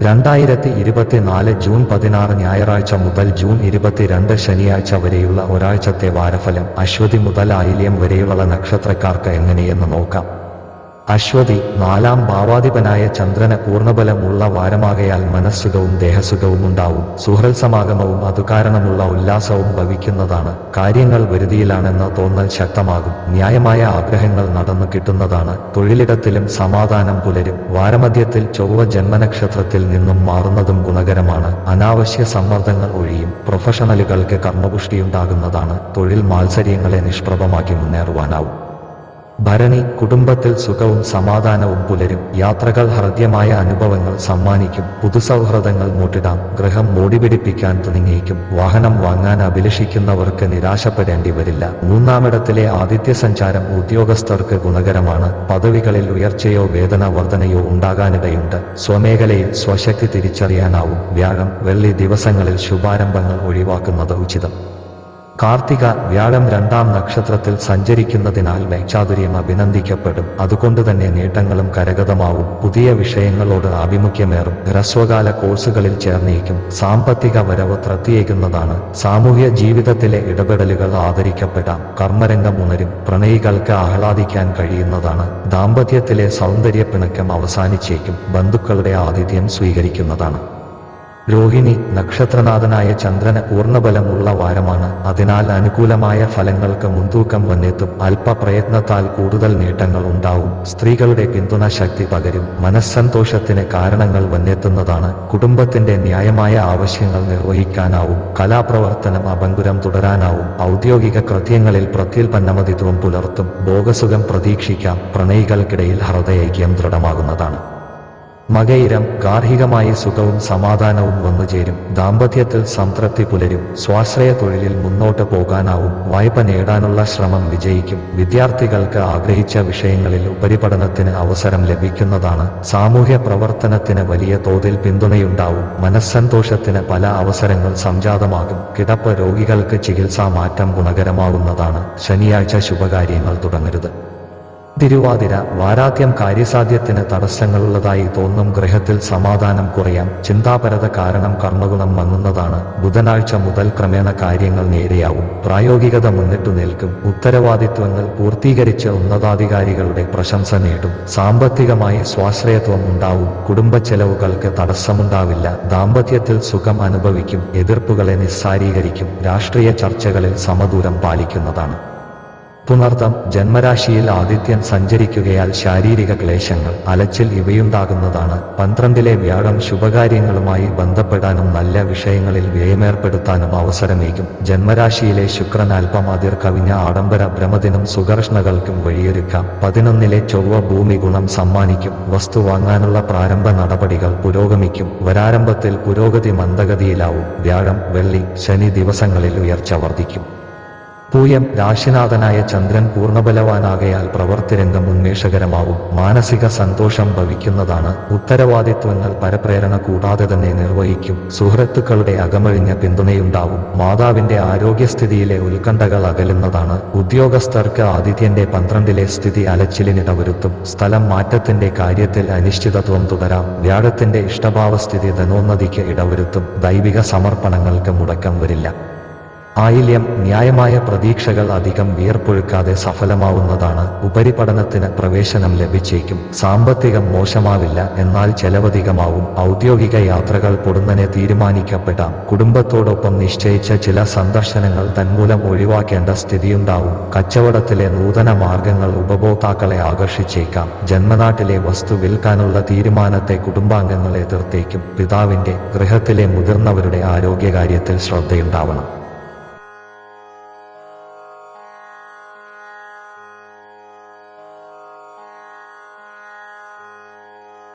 രണ്ടായിരത്തി ഇരുപത്തിനാല് ജൂൺ പതിനാറ് ഞായറാഴ്ച മുതൽ ജൂൺ ഇരുപത്തിരണ്ട് ശനിയാഴ്ച വരെയുള്ള ഒരാഴ്ചത്തെ വാരഫലം അശ്വതി മുതൽ ആയില്യം വരെയുള്ള നക്ഷത്രക്കാർക്ക് എങ്ങനെയെന്ന് നോക്കാം. അശ്വതി നാലാം ഭാവാധിപനായ ചന്ദ്രന് പൂർണബലമുള്ള വാരമാകയാൽ മനസ്സുഖവും ദേഹസുഖവും ഉണ്ടാവും. സുഹൃൽ സമാഗമവും അതുകാരണമുള്ള ഉല്ലാസവും ഭവിക്കുന്നതാണ്. കാര്യങ്ങൾ വരുതിയിലാണെന്ന തോന്നൽ ശക്തമാകും. ന്യായമായ ആഗ്രഹങ്ങൾ നടന്നു കിട്ടുന്നതാണ്. തൊഴിലിടത്തിലും സമാധാനം പുലരും. വാരമധ്യത്തിൽ ചൊവ്വ ജന്മനക്ഷത്രത്തിൽ നിന്നും മാറുന്നതും ഗുണകരമാണ്. അനാവശ്യ സമ്മർദ്ദങ്ങൾ ഒഴിയും. പ്രൊഫഷണലുകൾക്ക് കർമ്മപുഷ്ടിയുണ്ടാകുന്നതാണ് തൊഴിൽ മാത്സര്യങ്ങളെ നിഷ്പ്രഭമാക്കി മുന്നേറുവാനാവും. ഭരണി കുടുംബത്തിൽ സുഖവും സമാധാനവും പുലരും. യാത്രകൾ ഹൃദ്യമായ അനുഭവങ്ങൾ സമ്മാനിക്കും. പുതുസൗഹൃദങ്ങൾ മൂട്ടിടാം. ഗ്രഹം മൂടിപിടിപ്പിക്കാൻ തുടങ്ങിയേക്കും. വാഹനം വാങ്ങാൻ അഭിലഷിക്കുന്നവർക്ക് നിരാശപ്പെടേണ്ടി വരില്ല. മൂന്നാമിടത്തിലെ ആദിത്യ സഞ്ചാരം ഉദ്യോഗസ്ഥർക്ക് ഗുണകരമാണ്. പദവികളിൽ ഉയർച്ചയോ വേതന വർധനയോ ഉണ്ടാകാനിടയുണ്ട്. സ്വമേഖലയിൽ സ്വശക്തി തിരിച്ചറിയാനാവും. വ്യാഴം വെള്ളി ദിവസങ്ങളിൽ ശുഭാരംഭങ്ങൾ ഒഴിവാക്കുന്നത് ഉചിതം. കാർത്തിക വ്യാഴം രണ്ടാം നക്ഷത്രത്തിൽ സഞ്ചരിക്കുന്നതിനാൽ മേച്ചാതുര്യം അഭിനന്ദിക്കപ്പെടും. അതുകൊണ്ട് തന്നെ നേട്ടങ്ങളും കരഗതമാവും. പുതിയ വിഷയങ്ങളോട് ആഭിമുഖ്യമേറും. ഹ്രസ്വകാല കോഴ്സുകളിൽ ചേർന്നേക്കും. സാമ്പത്തിക വരവ് പ്രത്യേകുന്നതാണ് സാമൂഹ്യ ജീവിതത്തിലെ ഇടപെടലുകൾ ആദരിക്കപ്പെടാം. കർമ്മരംഗം ഉണരും. പ്രണയികൾക്ക് ആഹ്ലാദിക്കാൻ കഴിയുന്നതാണ്. ദാമ്പത്യത്തിലെ സൗന്ദര്യപ്പിണക്കം അവസാനിച്ചേക്കും. ബന്ധുക്കളുടെ ആതിഥ്യം സ്വീകരിക്കുന്നതാണ്. രോഹിണി നക്ഷത്രനാഥനായ ചന്ദ്രന് പൂർണബലമുള്ള വാരമാണ്. അതിനാൽ അനുകൂലമായ ഫലങ്ങൾക്ക് മുൻതൂക്കം വന്നെത്തും. അല്പപ്രയത്നത്താൽ കൂടുതൽ നേട്ടങ്ങൾ ഉണ്ടാവും. സ്ത്രീകളുടെ പിന്തുണ ശക്തി പകരും. മനസ്സന്തോഷത്തിന് കാരണങ്ങൾ വന്നെത്തുന്നതാണ്. കുടുംബത്തിന്റെ ന്യായമായ ആവശ്യങ്ങൾ നിർവഹിക്കാനാവും. കലാപ്രവർത്തനം അപങ്കുരം തുടരാനാവും. ഔദ്യോഗിക കൃത്യങ്ങളിൽ പ്രത്യുൽപന്നമതിത്വം പുലർത്തും. ഭോഗസുഖം പ്രതീക്ഷിക്കാം. പ്രണയികൾക്കിടയിൽ ഹൃദയൈക്യം ദൃഢമാകുന്നതാണ്. മകയിരം ഗാർഹികമായ സുഖവും സമാധാനവും വന്നുചേരും ദാമ്പത്യത്തിൽ സംതൃപ്തി പുലരും. സ്വാശ്രയ തൊഴിലിൽ മുന്നോട്ട് പോകാനാവും. വായ്പ നേടാനുള്ള ശ്രമം വിജയിക്കും. വിദ്യാർത്ഥികൾക്ക് ആഗ്രഹിച്ച വിഷയങ്ങളിൽ ഉപരിപഠനത്തിന് അവസരം ലഭിക്കുന്നതാണ്. സാമൂഹ്യ പ്രവർത്തനത്തിന് വലിയ തോതിൽ പിന്തുണയുണ്ടാവും. മനസ്സന്തോഷത്തിന് പല അവസരങ്ങൾ സംജാതമാകും. കിടപ്പ് രോഗികൾക്ക് ചികിത്സാ മാറ്റം ഗുണകരമാവുന്നതാണ്. ശനിയാഴ്ച ശുഭകാര്യങ്ങൾ തുടങ്ങരുത്. തിരുവാതിര വാരാദ്യം കാര്യസാധ്യത്തിന് തടസ്സങ്ങളുള്ളതായി തോന്നും ഗ്രഹത്തിൽ സമാധാനം കുറയാം ചിന്താപരത കാരണം കർമ്മഗുണം മങ്ങുന്നതാണ്. ബുധനാഴ്ച മുതൽ ക്രമേണ കാര്യങ്ങൾ നേരെയാവും. പ്രായോഗികത മുന്നിട്ടു നിൽക്കും. ഉത്തരവാദിത്വങ്ങൾ പൂർത്തീകരിച്ച് ഉന്നതാധികാരികളുടെ പ്രശംസ നേടും. സാമ്പത്തികമായി സ്വാശ്രയത്വം ഉണ്ടാവും. കുടുംബ ചെലവുകൾക്ക് തടസ്സമുണ്ടാവില്ല. ദാമ്പത്യത്തിൽ സുഖം അനുഭവിക്കും. എതിർപ്പുകളെ നിസ്സാരീകരിക്കും. രാഷ്ട്രീയ ചർച്ചകളിൽ സമദൂരം പാലിക്കുന്നതാണ്. പുണർത്തം ജന്മരാശിയിൽ ആദിത്യൻ സഞ്ചരിക്കുകയാൽ ശാരീരിക ക്ലേശങ്ങൾ അലച്ചിൽ ഇവയുണ്ടാകുന്നതാണ്. പന്ത്രണ്ടിലെ വ്യാഴം ശുഭകാര്യങ്ങളുമായി ബന്ധപ്പെടാനും നല്ല വിഷയങ്ങളിൽ വ്യയമേർപ്പെടുത്താനും അവസരമേകും. ജന്മരാശിയിലെ ശുക്രൻ അല്പം അതിർ കവിഞ്ഞ ആഡംബര ഭ്രമത്തിനും സുഘർഷണകൾക്കും വഴിയൊരുക്കാം. പതിനൊന്നിലെ ചൊവ്വ ഭൂമി ഗുണം സമ്മാനിക്കും. വസ്തു വാങ്ങാനുള്ള പ്രാരംഭ നടപടികൾ പുരോഗമിക്കും. വരാരംഭത്തിൽ പുരോഗതി മന്ദഗതിയിലാവും. വ്യാഴം വെള്ളി ശനി ദിവസങ്ങളിൽ ഉയർച്ച വർദ്ധിക്കും. പൂയം രാശിനാഥനായ ചന്ദ്രൻ പൂർണബലവാനാകയാൽ പ്രവർത്തിരംഗം ഉന്മേഷകരമാവും. മാനസിക സന്തോഷം ഭവിക്കുന്നതാണ് ഉത്തരവാദിത്വങ്ങൾ പരപ്രേരണ കൂടാതെ തന്നെ നിർവഹിക്കും. സുഹൃത്തുക്കളുടെ അകമഴിഞ്ഞ പിന്തുണയുണ്ടാവും. മാതാവിന്റെ ആരോഗ്യസ്ഥിതിയിലെ ഉത്കണ്ഠകൾ അകലുന്നതാണ്. ഉദ്യോഗസ്ഥർക്ക് ആതിഥ്യന്റെ പന്ത്രണ്ടിലെ സ്ഥിതി അലച്ചിലിനിടവരുത്തും. സ്ഥലം മാറ്റത്തിന്റെ കാര്യത്തിൽ അനിശ്ചിതത്വം തുടരാം. വ്യാഴത്തിന്റെ ഇഷ്ടഭാവസ്ഥിതി ധനോന്നതിക്ക് ഇടവരുത്തും. ദൈവിക സമർപ്പണങ്ങൾക്ക് മുടക്കം വരില്ല. ആയില്യം ന്യായമായ പ്രതീക്ഷകൾ അധികം വിയർപ്പൊഴുക്കാതെ സഫലമാവുന്നതാണ്. ഉപരിപഠനത്തിന് പ്രവേശനം ലഭിച്ചേക്കും. സാമ്പത്തികം മോശമാവില്ല എന്നാൽ ചെലവധികമാവും. ഔദ്യോഗിക യാത്രകൾ പൊടുന്നനെ തീരുമാനിക്കപ്പെടാം കുടുംബത്തോടൊപ്പം നിശ്ചയിച്ച ചില സന്ദർശനങ്ങൾ തന്മൂലം ഒഴിവാക്കേണ്ട സ്ഥിതിയുണ്ടാവും. കച്ചവടത്തിലെ നൂതന മാർഗങ്ങൾ ഉപഭോക്താക്കളെ ആകർഷിച്ചേക്കാം. ജന്മനാട്ടിലെ വസ്തു വിൽക്കാനുള്ള തീരുമാനത്തെ കുടുംബാംഗങ്ങൾ എതിർത്തേക്കും. പിതാവിന്റെ ഗൃഹത്തിലെ മുതിർന്നവരുടെ ആരോഗ്യകാര്യത്തിൽ ശ്രദ്ധയുണ്ടാവണം.